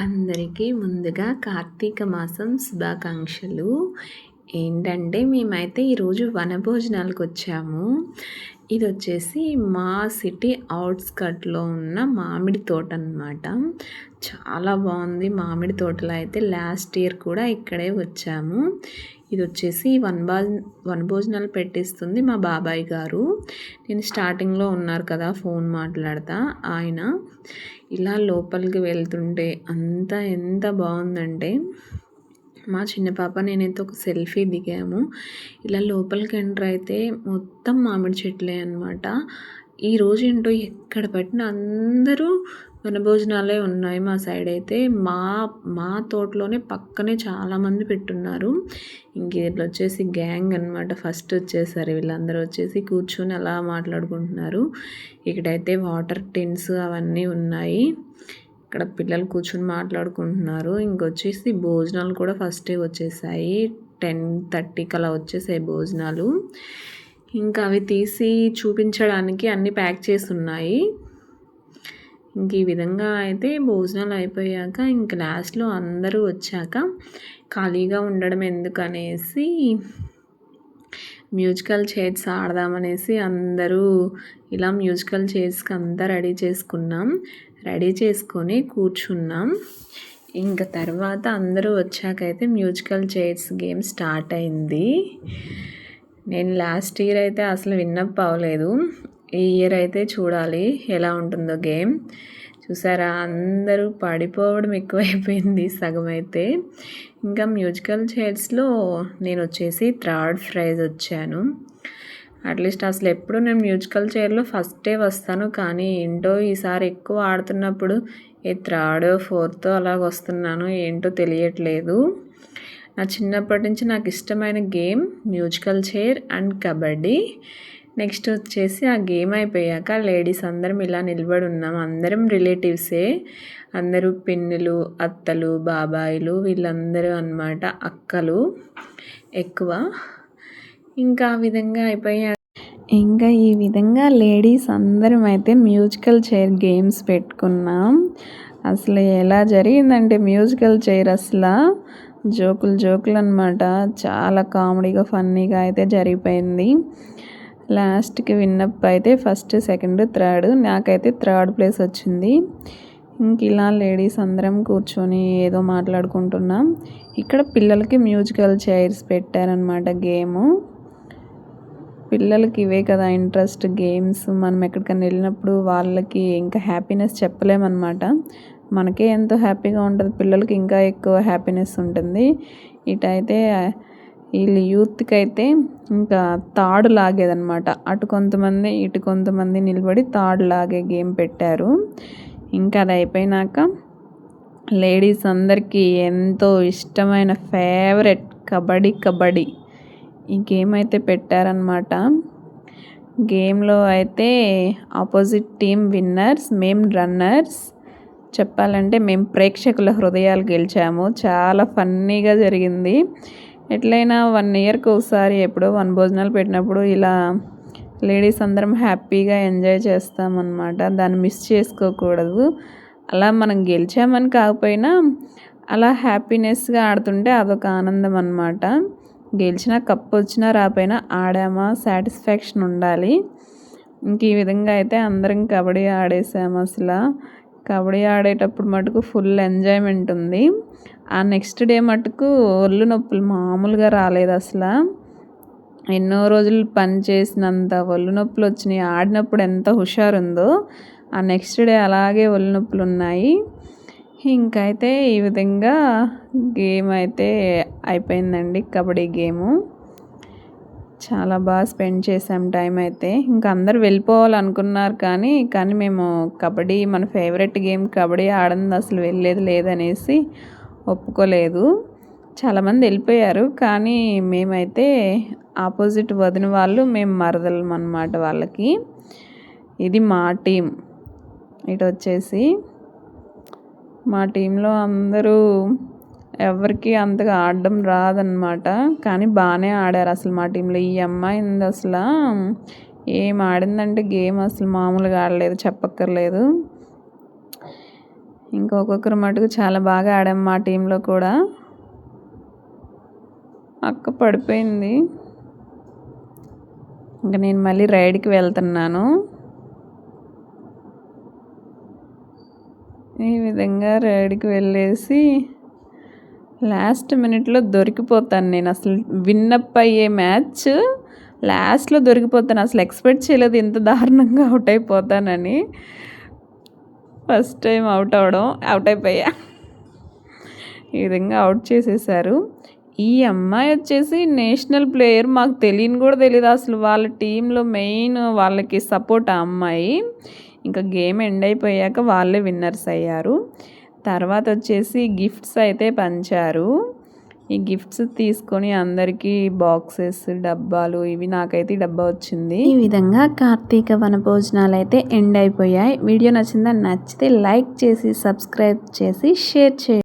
అందరికీ ముందుగా కార్తీక మాసం శుభాకాంక్షలు. ఏంటంటే మేమైతే ఈరోజు వనభోజనాలకు వచ్చాము ఇది వచ్చేసి మా సిటీ అవుట్స్కట్లో ఉన్న మామిడి తోట అనమాట చాలా బాగుంది మామిడి తోటలో అయితే లాస్ట్ ఇయర్ కూడా ఇక్కడే వచ్చాము. ఇది వచ్చేసి వన్ బా వనభోజనాలు పెట్టిస్తుంది మా బాబాయ్ గారు. నేను స్టార్టింగ్లో ఉన్నారు కదా ఫోన్ మాట్లాడతా ఆయన ఇలా లోపలికి వెళ్తుంటే అంతా ఎంత బాగుందంటే మా చిన్న పాప నేనైతే ఒక సెల్ఫీ దిగాము. ఇలా లోపలికి ఎంటర్ అయితే మొత్తం మామిడి చెట్లే అనమాట ఈరోజు ఏంటో ఎక్కడ పట్టిన అందరూ వనభోజనాలే ఉన్నాయి మా సైడ్ అయితే. మా మా తోటలోనే పక్కనే చాలామంది పెట్టున్నారు. ఇంక ఇట్లా వచ్చేసి గ్యాంగ్ అనమాట ఫస్ట్ వచ్చేసారు వీళ్ళందరూ వచ్చేసి కూర్చొని అలా మాట్లాడుకుంటున్నారు. ఇక్కడైతే వాటర్ టిన్స్ అవన్నీ ఉన్నాయి. ఇక్కడ పిల్లలు కూర్చొని మాట్లాడుకుంటున్నారు. ఇంకొచ్చేసి భోజనాలు కూడా ఫస్టే వచ్చేసాయి. టెన్ థర్టీకి అలా వచ్చేసాయి భోజనాలు. ఇంకా అవి తీసి చూపించడానికి అన్నీ ప్యాక్ చేసి ఉన్నాయి. ఇంక ఈ విధంగా అయితే భోజనాలు అయిపోయాక ఇంక లాస్ట్లో అందరూ వచ్చాక ఖాళీగా ఉండడం ఎందుకనేసి మ్యూజికల్ చైర్స్ ఆడదామనేసి అందరూ ఇలా మ్యూజికల్ చైర్స్కి అంతా రెడీ చేసుకున్నాం. రెడీ చేసుకొని కూర్చున్నాం. ఇంకా తర్వాత అందరూ వచ్చాకైతే మ్యూజికల్ చైర్స్ గేమ్ స్టార్ట్ అయింది. నేను లాస్ట్ ఇయర్ అయితే అసలు విన్నప్ అవ్వలేదు. ఈ ఇయర్ అయితే చూడాలి ఎలా ఉంటుందో గేమ్. చూసారా? అందరూ పడిపోవడం ఎక్కువైపోయింది సగం అయితే. ఇంకా మ్యూజికల్ చైర్స్లో నేను వచ్చేసి థర్డ్ ప్రైజ్ వచ్చాను. అట్లీస్ట్ అసలు ఎప్పుడు నేను మ్యూజికల్ చైర్లో ఫస్టే వస్తాను కానీ ఏంటో ఈసారి ఎక్కువ ఆడుతున్నప్పుడు ఏ థర్డ్ ఫోర్త్ అలాగ వస్తున్నాను ఏంటో తెలియట్లేదు. నా చిన్నప్పటి నుంచి నాకు ఇష్టమైన game musical chair and kabaddi. Next వచ్చేసి ఆ గేమ్ అయిపోయాక లేడీస్ అందరం ఇలా నిలబడి ఉన్నాం. అందరం రిలేటివ్సే. అందరూ పిన్నులు అత్తలు బాబాయిలు వీళ్ళందరూ అనమాట అక్కలు ఎక్కువ. ఇంకా ఆ విధంగా అయిపోయాక ఇంకా ఈ విధంగా లేడీస్ అందరం అయితే మ్యూజికల్ చైర్ గేమ్స్ పెట్టుకున్నాం. అసలు ఎలా జరిగిందంటే మ్యూజికల్ చైర్ అసలు జోకులు జోకులు అనమాట చాలా కామెడీగా ఫన్నీగా అయితే జరిగిపోయింది. లాస్ట్కి విన్నప్ అయితే ఫస్ట్ సెకండ్ థర్డ్ నాకైతే థర్డ్ ప్లేస్ వచ్చింది. ఇంక ఇలా లేడీస్ అందరం కూర్చొని ఏదో మాట్లాడుకుంటున్నాం. ఇక్కడ పిల్లలకి మ్యూజికల్ చైర్స్ పెట్టారనమాట గేము. పిల్లలకి ఇవే కదా ఇంట్రెస్ట్ గేమ్స్. మనం ఎక్కడికైనా వెళ్ళినప్పుడు వాళ్ళకి ఇంకా హ్యాపీనెస్ చెప్పలేమన్నమాట. మనకే ఎంతో హ్యాపీగా ఉంటుంది. పిల్లలకి ఇంకా ఎక్కువ హ్యాపీనెస్ ఉంటుంది. ఇటైతే వీళ్ళు యూత్కి అయితే ఇంకా తాడు లాగేదనమాట అటు కొంతమంది ఇటు కొంతమంది నిలబడి తాడు లాగే గేమ్ పెట్టారు. ఇంకా అది అయిపోయినాక లేడీస్ అందరికీ ఎంతో ఇష్టమైన ఫేవరెట్ కబడ్డీ కబడ్డీ. ఈ గేమ్ అయితే పెట్టారనమాట గేమ్లో అయితే ఆపోజిట్ టీం విన్నర్స్ మేం రన్నర్స్. చెప్పాలంటే మేము ప్రేక్షకుల హృదయాలు గెలిచాము. చాలా ఫన్నీగా జరిగింది. ఎట్లయినా వన్ ఇయర్కి ఒకసారి ఎప్పుడో వన్ భోజనాలు పెట్టినప్పుడు ఇలా లేడీస్ అందరం హ్యాపీగా ఎంజాయ్ చేస్తామన్నమాట. దాన్ని మిస్ చేసుకోకూడదు. అలా మనం గెలిచామని కాకపోయినా అలా హ్యాపీనెస్గా ఆడుతుంటే అదొక ఆనందం అనమాట గెలిచినా కప్ వచ్చినా రాపోయినా ఆడామా? సాటిస్ఫాక్షన్ ఉండాలి. ఇంక ఈ విధంగా అయితే అందరం కబడ్డీ ఆడేసాము అసలు. కబడ్డీ ఆడేటప్పుడు మటుకు ఫుల్ ఎంజాయ్మెంట్ ఉంది. ఆ నెక్స్ట్ డే మటుకు ఒళ్ళు నొప్పులు మామూలుగా రాలేదు అసలు. ఎన్నో రోజులు పని చేసినంత ఒళ్ళు నొప్పులు వచ్చినాయి. ఆడినప్పుడు ఎంత హుషారు ఉందో ఆ నెక్స్ట్ డే అలాగే ఒళ్ళు నొప్పులు ఉన్నాయి ఇంకైతే ఈ విధంగా గేమ్ అయితే అయిపోయిందండి కబడ్డీ గేము. చాలా బాగా స్పెండ్ చేసాం టైం అయితే. ఇంకా అందరు వెళ్ళిపోవాలనుకున్నారు కానీ కానీ మేము కబడ్డీ మన ఫేవరెట్ గేమ్ కబడ్డీ ఆడింది అసలు వెళ్ళేది లేదనేసి ఒప్పుకోలేదు. చాలామంది వెళ్ళిపోయారు కానీ మేమైతే ఆపోజిట్ వదిన వాళ్ళు మేము మరదలం అనమాట వాళ్ళకి. ఇది మా టీం. ఇటు వచ్చేసి మా టీంలో అందరూ ఎవరికి అంతగా ఆడడం రాదనమాట కానీ బాగానే ఆడారు అసలు మా టీంలో. ఈ అమ్మాయి అసలు. ఏం ఆడిందంటే గేమ్ అసలు మామూలుగా ఆడలేదు చెప్పక్కర్లేదు. ఇంకా ఒక్కొక్కరు మటుకు చాలా బాగా ఆడాం మా టీంలో కూడా. అక్క పడిపోయింది. ఇంకా నేను మళ్ళీ రైడ్కి వెళ్తున్నాను ఈ విధంగా రైడ్కి వెళ్ళేసి లాస్ట్ మినిట్లో దొరికిపోతాను నేను. అసలు విన్నప్ అయ్యే మ్యాచ్ లాస్ట్లో దొరికిపోతాను. అసలు ఎక్స్పెక్ట్ చేయలేదు ఇంత దారుణంగా అవుట్ అయిపోతానని. ఫస్ట్ టైం అవుట్ అవడం అవుట్ అయిపోయా. ఈ విధంగా అవుట్ చేసేసారు. ఈ అమ్మాయి వచ్చేసి నేషనల్ ప్లేయర్ మాకు తెలియని కూడా తెలియదు అసలు వాళ్ళ టీంలో మెయిన్ వాళ్ళకి సపోర్ట్ ఆ అమ్మాయి. ఇంకా గేమ్ ఎండ్ అయిపోయాక వాళ్ళే విన్నర్స్ అయ్యారు. తర్వాత వచ్చేసి గిఫ్ట్స్ అయితే పంచారు. ఈ గిఫ్ట్స్ తీసుకొని అందరికీ బాక్సెస్ డబ్బాలు ఇవి నాకైతే డబ్బా వచ్చింది. ఈ విధంగా కార్తీక వన భోజనాలు అయితే ఎండ్ అయిపోయాయి. వీడియో నచ్చిందా నచ్చితే లైక్ చేసి సబ్స్క్రైబ్ చేసి షేర్ చేయండి.